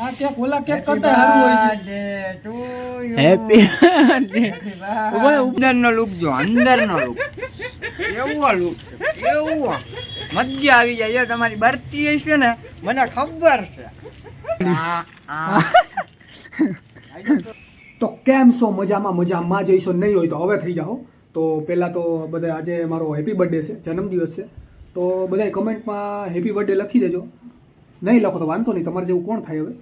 આ કેક ઓલા કેક કરતા સારું હોય છે. હેપી અંદરનો લુક જો અંદરનો લુક એવો લુક છે એવો મજા આવી જાય. એ તમારી બરતી છે ને મને ખબર છે. આ આ તો કેમ છો? મજામાં મજામાં. જઈશો નહીં હોય તો હવે થઈ જાઓ. તો પહેલાં તો બધા આજે મારો હેપી બર્થડે છે જન્મદિવસ છે. તો બધાય કમેન્ટમાં હેપી બર્થડે લખી દેજો. નહીં લખો તો વાંધો નહીં, તમારે જેવું કોણ થાય હવે?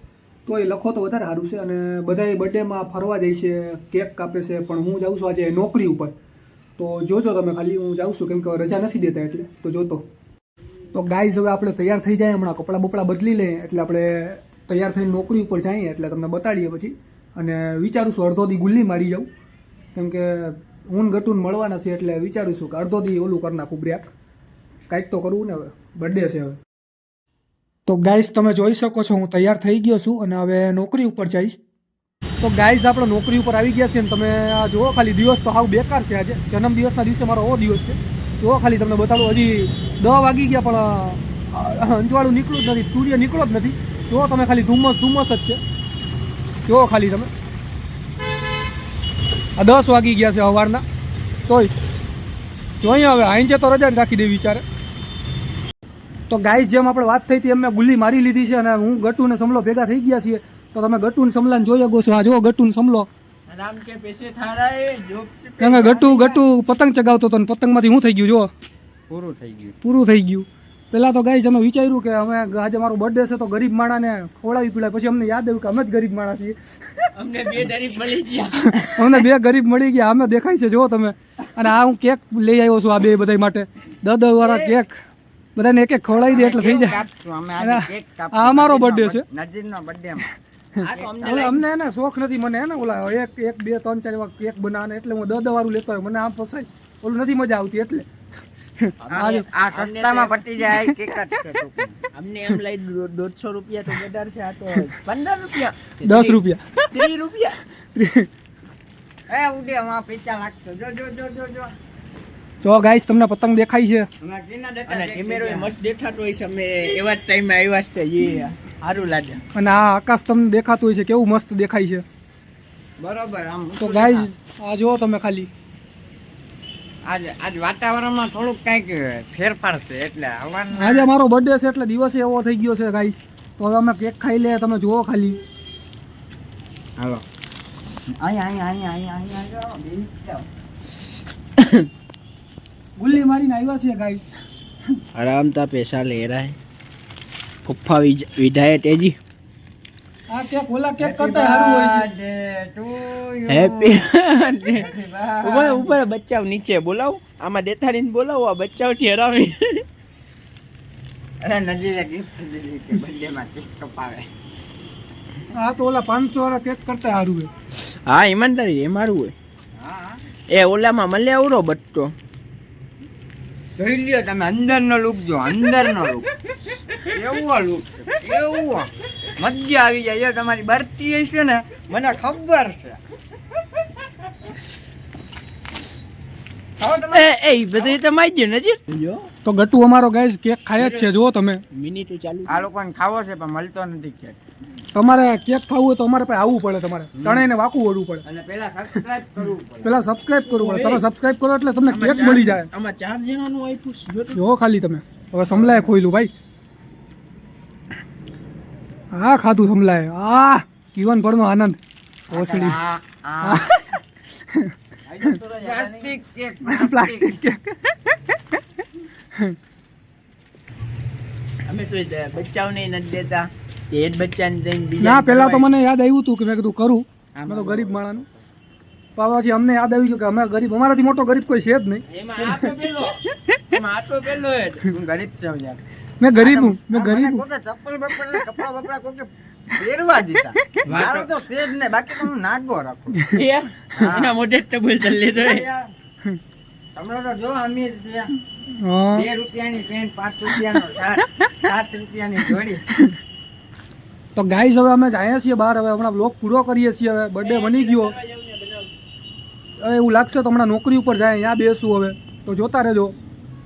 તો એ લખો તો વધારે સારું છે અને બધાય બર્થડેમાં ફરવા જાય છે, કેક કાપે છે, પણ હું જાઉં છું આજે નોકરી ઉપર. તો જોજો તમે ખાલી, હું જાઉં છું, કેમ કે રજા નથી દેતા એટલે. તો જોતો. તો ગાઈઝ હવે આપણે તૈયાર થઈ જાય હમણાં, કપડાં બપડા બદલી લઈએ, એટલે આપણે તૈયાર થઈને નોકરી ઉપર જઈએ, એટલે તમને બતાડીએ પછી. અને વિચારું છું અડધો દી ગુલ્લી મારી જાઉં. કેમ કે ઊન ગટુન મળવાના છે એટલે વિચારું છું કે અડધો દી ઓલું કરી નાખું બ્રેક. કાંઈક તો કરવું ને હવે. બર્થડે છે હવે. તો ગાઈઝ તમે જોઈ શકો છો, હું તૈયાર થઈ ગયો છું અને હવે નોકરી ઉપર જઈશ. તો ગાઈઝ આપણે નોકરી ઉપર આવી ગયા છીએ ને તમે આ જુઓ, ખાલી દિવસ તો હાવ બેકાર છે આજે. જન્મદિવસના દિવસે મારો એવો દિવસ છે. જુઓ, ખાલી તમને બતાડું, હજી દહ વાગી ગયા, પણ અંજવાળું નીકળ્યું જ નથી, સૂર્ય નીકળ્યો જ નથી. જુઓ, તમે ખાલી ધુમ્મસ ધુમ્મસ જ છે. જુઓ, ખાલી તમે. આ દસ વાગી ગયા છે સવારના તોય જોઈએ હવે આઈને તો રજા રાખી દે વિચારે. તો ગાય જેમ આપણે વાત થઈ હતી એમ મેં ગુલ્લી મારી લીધી છે અને હું ગટુ ને સમલો ભેગા થઈ ગયા છીએ. તો તમે ગટુ ને સમલાને જોઈ શકો છો. આ જો ગટુ ને સમલો. ગટુ ગટ્ટુ પતંગ ચગાવતો હતો ને પતંગમાંથી શું થઈ ગયું જો પૂરું થઈ ગયું. પૂરું થઈ ગયું. પહેલાં તો ગાય અમે વિચાર્યું કે અમે આજે મારો બર્થડે છે તો ગરીબ માણાને ખવડાવી પીડાય પછી અમને યાદ આવ્યું કે અમે જ ગરીબ માણા છીએ. અમને બે ગરીબ મળી ગયા. અમને બે ગરીબ મળી ગયા. અમે દેખાય છે જો તમે. અને આ હું કેક લઈ આવ્યો છું આ બે બધા માટે. દદ વાળા કેક. બધાને એક એક ખવડાવી દે એટલે થઈ જાય. આ અમારો બર્થડે છે. નજીકનો બર્થડે અમને એને શોખ નથી મને એને ઓલા એક એક બે ત્રણ ચાર એવા કેક બનાવે એટલે હું દસ વાળું લેતો હોય મને આમ ફસાય ઓલું નથી મજા આવતી એટલે. આ આ સસ્તામાં પટી જાય કેક જ છે અમને એમ લઈ દોઢસો રૂપિયા તો વધારે છે આ તો પંદર રૂપિયા. દસ રૂપિયા. ત્રીસ રૂપિયા. એ ઉડે માં પૈસા લાગશે. જો જો જો જો જો. જો ગાઈસ તમને પતંગ દેખાય છે અને કેમેરો મસ્ત દેખાતો હોય છે અમે એવા જ ટાઈમે આવ્યા છે એ સારું લાગે અને આ આકાશ તમને દેખાતું હોય છે કેવું મસ્ત દેખાય છે. બરોબર આમ તો ગાઈસ આ જુઓ તમે ખાલી આજ આજ વાતાવરણમાં થોડુંક કંઈક ફેરફાર છે એટલે આજે મારો બર્થડે છે એટલે દિવસ એવો થઈ ગયો છે ગાઈસ તો હવે અમે કેક ખાઈ લે તમે જુઓ ખાલી હાલો અહીંયા અહીંયા અહીંયા અહીંયા અહીંયા. ગુલ્લી મારીને આવ્યા છે ગાઈસ આરામતા પૈસા લે રહા હે. ફુફા વિધાય તેજી. આ કેક ઓલા કેક કરતા સારું હોય છે. હેપી ઉપર. ઉપર બચ્ચાઓ નીચે બોલાવો. આમાં દેતાડીને બોલાવો આ બચ્ચાઓથી હરાવી. અરે નજીરે gift દીધી કે birthday માં cake કપાવે. આ તો ઓલા પાંચસો વાળા કેક કરતા સારું હોય. હા ઈમાનદારી એ મારું હોય. હા. એ ઓલામાં મળે આવડો બટ્ટો. જોઈ લ્યો તમે અંદરનો લુક જો અંદરનો લુક એવો લુક છે એવો. મજા આવી જાય. તમારી બરતી હશે ને મને ખબર છે. તમે? એ બધું તો માઈ ગયું જો. તો ગટુ અમારો ગાઈસ કેક ખાય જ છે. જુઓ તમે. મિનિટો ચાલુ. આ લોકોને ખાવો છે પણ મળતો નથી કેક. તમારે કેક ખાવું હોય તો અમારે પાસે આવવું પડે તમારે. ત્રણેયને વાકું વળવું પડે. અને પેલા સબસ્ક્રાઇબ કરવું પડે. પેલા સબસ્ક્રાઇબ કરવું પડે. તમે સબસ્ક્રાઇબ કરો એટલે તમને કેક મળી જાય. આમાં ચાર જણાનું આપ્યું જો ખાલી તમે. હવે સમલાય ખોઈલું ભાઈ. હા ખાધું સમલાય આ જીવન ભરનો આનંદ. ઓસડી પ્લાસ્ટિક કેક પ્લાસ્ટિક. કેક. અમે તો બચ્ચાઓને નથી દેતા. જ બચ્ચાને દઈને ના બીજા પહેલા તો મને યાદ આવ્યું હતું કે મેં કીધું કરું. અમે તો ગરીબ માણાનું પણ અમને યાદ આવ્યું કે અમે ગરીબ અમારાથી મોટો ગરીબ કોઈ છે જ નહીં. એમાં આ તો પેલો એમાં આ તો પેલો જ. હું ગરીબ છે મેં ગરીબ હું મેં ગરીબ હું. ચપ્પલ બપ્પલ કપડા બપડા કોકે પહેરવા દીધા. મારો તો સેજ ને બાકી તો હું નાગો રાખું. એ એના મોઢે ટબલ ટબુલ ચાલી લીધો એ. યાર, તમને તો જો અમે જ બે રૂપિયાની સેન્ટ પાંચ રૂપિયાનો સાત રૂપિયાની જોડી. તો ગાઈઝ હવે અમે જાય છીએ બહાર, હવે હમણાં બ્લોક પૂરો કરીએ છીએ, હવે બર્થડે બની ગયો. હવે એવું લાગશે તો હમણાં નોકરી ઉપર જાય, અહીંયા બેસું હવે. તો જોતા રહેજો.